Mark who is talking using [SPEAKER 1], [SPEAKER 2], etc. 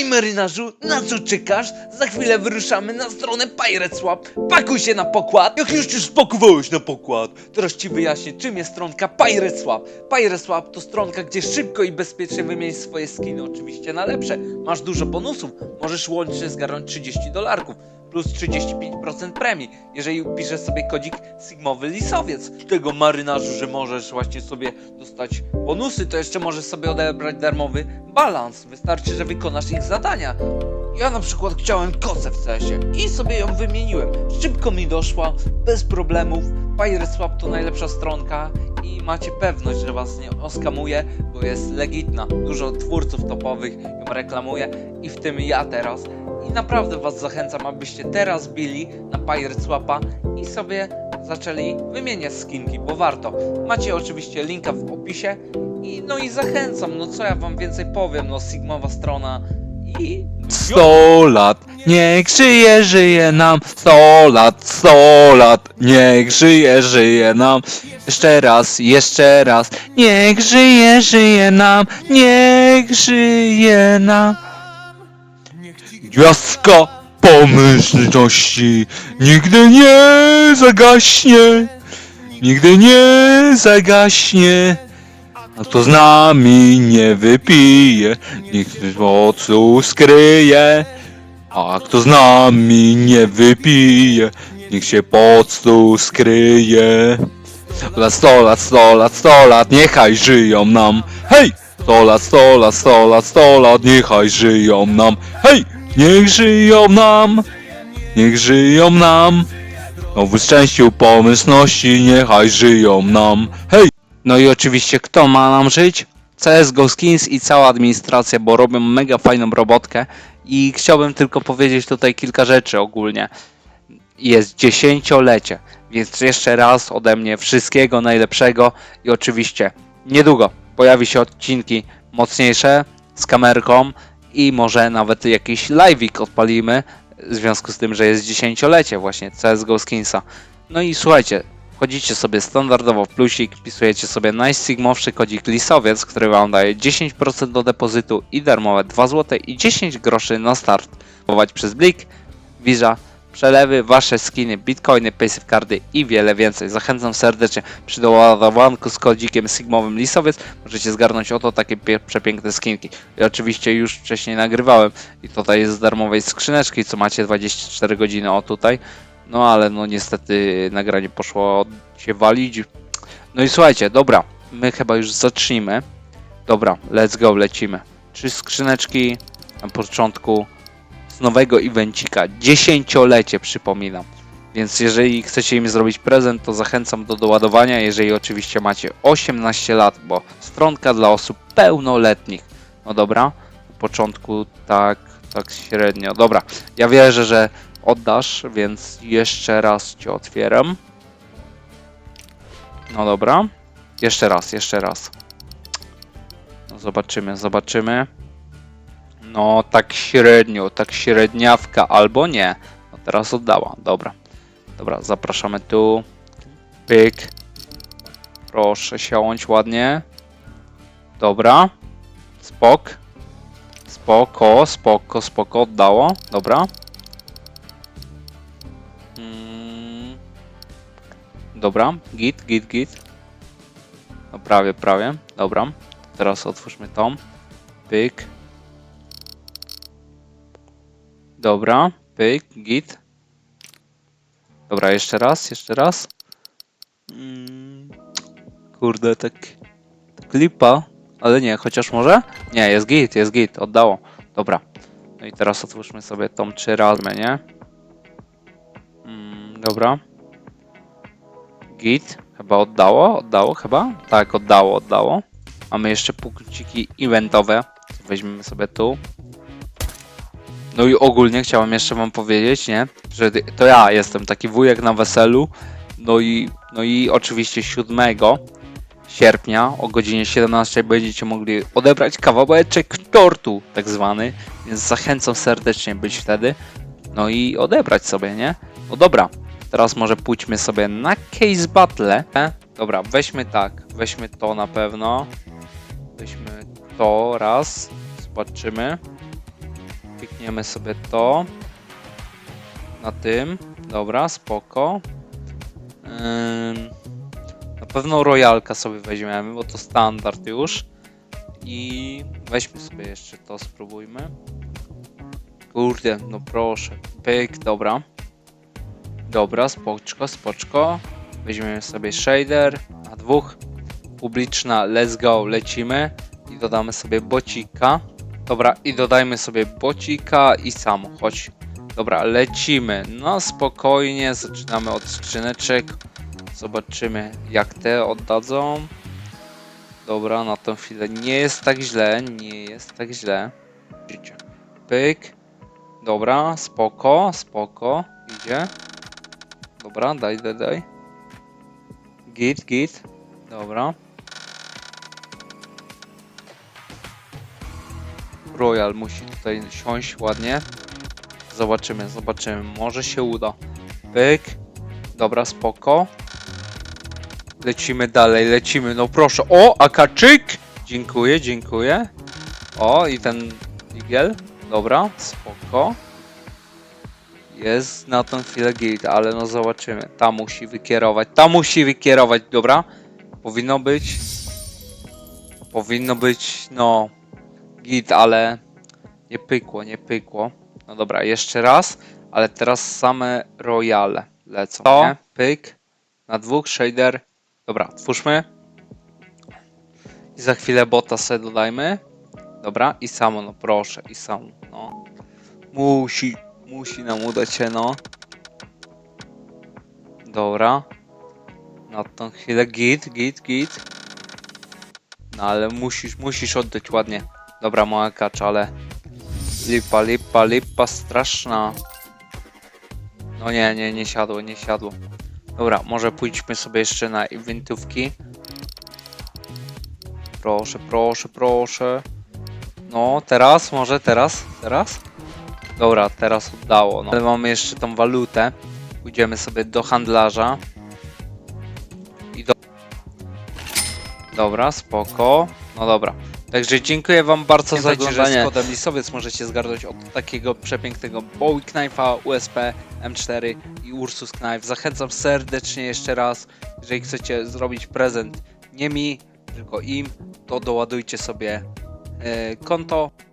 [SPEAKER 1] i marynarzu, na co czekasz? Za chwilę wyruszamy na stronę Pirate Swap. Pakuj się na pokład. Jak już cię spakowałeś na pokład, teraz ci wyjaśnię, czym jest stronka Pirate Swap. Pirate Swap to stronka, gdzie szybko i bezpiecznie wymienić swoje skiny, oczywiście na lepsze. Masz dużo bonusów, możesz łącznie zgarnąć 30 dolarków plus 35% premii, jeżeli piszesz sobie kodzik Sigmowy Lisowiec. Tego marynarzu, że możesz właśnie sobie dostać bonusy, to jeszcze możesz sobie odebrać darmowy balans. Wystarczy, że wykonasz ich zadania. Ja na przykład chciałem kocę w cesie i sobie ją wymieniłem. Szybko mi doszła, bez problemów. Pirate Swap to najlepsza stronka i macie pewność, że was nie oskamuje, bo jest legitna. Dużo twórców topowych ją reklamuje i w tym ja teraz. I naprawdę was zachęcam, abyście teraz bili na Pirate i sobie zaczęli wymieniać skinki, bo warto. Macie oczywiście linka w opisie i no i zachęcam, no co ja wam więcej powiem, no Sigmowa strona i...
[SPEAKER 2] 100 lat, niech żyje, żyje nam 100 lat, 100 lat, niech żyje, żyje nam. Jeszcze raz, jeszcze raz, niech żyje, żyje nam, niech żyje nam. Gwiazdka pomyślności nigdy nie zagaśnie, nigdy nie zagaśnie. A kto z nami nie wypije, nikt w ocu skryje. A kto z nami nie wypije, niech się pod stół skryje. Lat, sto lat, sto lat, sto lat, niechaj żyją nam. Hej! Sto lat, sto lat, sto lat, sto lat, niechaj żyją nam. Hej! Niech żyją nam, niech żyją nam. O w szczęściu pomyślności, niechaj żyją nam. Hej! No i oczywiście kto ma nam żyć? CSGO Skins i cała administracja, bo robią mega fajną robotkę i chciałbym tylko powiedzieć tutaj kilka rzeczy ogólnie. Jest dziesięciolecie, więc jeszcze raz ode mnie wszystkiego najlepszego i oczywiście niedługo pojawi się odcinki mocniejsze z kamerką i może nawet jakiś live'ik odpalimy w związku z tym, że jest dziesięciolecie właśnie CSGO Skinsa. No i słuchajcie, Wchodzicie sobie standardowo w plusik, wpisujecie sobie najsigmowszy kodzik lisowiec, który wam daje 10% do depozytu i darmowe 2 zł i 10 groszy na start. Kupować przez Blik, Visa, przelewy, wasze skiny, bitcoiny, paysafe i wiele więcej. Zachęcam serdecznie przy doładowanku z kodzikiem sigmowym lisowiec. Możecie zgarnąć oto takie przepiękne skinki. I oczywiście już wcześniej nagrywałem i tutaj jest z darmowej skrzyneczki, co macie 24 godziny o tutaj. No ale no niestety nagranie poszło się walić. No i słuchajcie, dobra, my chyba już zacznijmy. Dobra, let's go, lecimy. Trzy skrzyneczki na początku z nowego evencika. Dziesięciolecie przypominam. Więc jeżeli chcecie im zrobić prezent, to zachęcam do doładowania, jeżeli oczywiście macie 18 lat, bo stronka dla osób pełnoletnich. No dobra, na początku tak, tak średnio. Dobra, ja wierzę, że oddasz, więc jeszcze raz cię otwieram. No dobra. Jeszcze raz, jeszcze raz. No zobaczymy, zobaczymy. No tak średnio, tak średniawka albo nie. No teraz oddała, dobra. Dobra, zapraszamy tu. Pyk. Proszę siąść ładnie. Dobra. Spok. Spoko, spoko, spoko, oddało. Dobra. Dobra, git, git, git. No prawie, prawie. Dobra. Teraz otwórzmy tą. Pyk. Dobra, pyk, git. Dobra, jeszcze raz, jeszcze raz. Mm. Kurde, tak, tak lipa. Ale nie, chociaż może? Nie, jest git, jest git, oddało. Dobra. No i teraz otwórzmy sobie tą trzy razy, nie? Mm, dobra. Git. Chyba oddało? Oddało chyba? Tak, oddało, oddało. Mamy jeszcze punkciki eventowe. Weźmiemy sobie tu. No i ogólnie chciałem jeszcze wam powiedzieć, nie? Że to ja jestem taki wujek na weselu. No i, no i oczywiście 7 sierpnia o godzinie 17 będziecie mogli odebrać kawałeczek tortu, tak zwany. Więc zachęcam serdecznie być wtedy. No i odebrać sobie, nie? No dobra, teraz może pójdźmy sobie na case battle. Dobra, weźmy tak, weźmy to na pewno. Weźmy to raz, zobaczymy. Pikniemy sobie to. Na tym. Dobra, spoko. Ym, na pewno royalka sobie weźmiemy, bo to standard już. I weźmy sobie jeszcze to, spróbujmy. Kurde, no proszę. Pyk, dobra. Dobra, spoczko, spoczko. Weźmiemy sobie shader na dwóch. Publiczna, let's go, lecimy. I dodamy sobie bocika. Dobra, i dodajmy sobie bocika i samo, chodź. Dobra, lecimy. No spokojnie, zaczynamy od skrzyneczek. Zobaczymy jak te oddadzą. Dobra, na tą chwilę nie jest tak źle, nie jest tak źle. Pyk. Dobra, spoko, spoko. Idzie. Dobra, daj, daj, daj. Git, git. Dobra. Royal musi tutaj siąść ładnie. Zobaczymy, zobaczymy. Może się uda. Pyk. Dobra, spoko. Lecimy dalej, lecimy. No proszę. O, akaczyk! Dziękuję, dziękuję. O, i ten igiel. Dobra, spoko. Jest na tą chwilę git, ale no zobaczymy. Ta musi wykierować. Ta musi wykierować, dobra? Powinno być. Powinno być, no. Git, ale nie pykło, nie pykło. No dobra, jeszcze raz, ale teraz same royale lecą.
[SPEAKER 3] To?
[SPEAKER 2] Nie? Pyk. Na dwóch shader. Dobra, twórzmy. I za chwilę bota sobie dodajmy. Dobra, i samo, no proszę, i samo, no. Musi, musi nam udać się, no. Dobra. Na tą chwilę git, git, git. No ale musisz, musisz oddać ładnie. Dobra, mała kacz, ale... Lipa, lipa, lipa straszna. No nie, nie, nie siadło, nie siadło. Dobra, może pójdźmy sobie jeszcze na eventówki. Proszę, proszę, proszę. No, teraz, może teraz, teraz? Dobra, teraz oddało. No. Ale mamy jeszcze tą walutę. Pójdziemy sobie do handlarza. I do... Dobra, spoko. No dobra. Także dziękuję wam bardzo za oglądanie.
[SPEAKER 3] z
[SPEAKER 2] Z kodem lisowiec możecie zgarnąć od takiego przepięknego Bowie Knife'a, USP, M4 i Ursus Knife. Zachęcam serdecznie jeszcze raz, jeżeli chcecie zrobić prezent nie mi, tylko im, to doładujcie sobie e, konto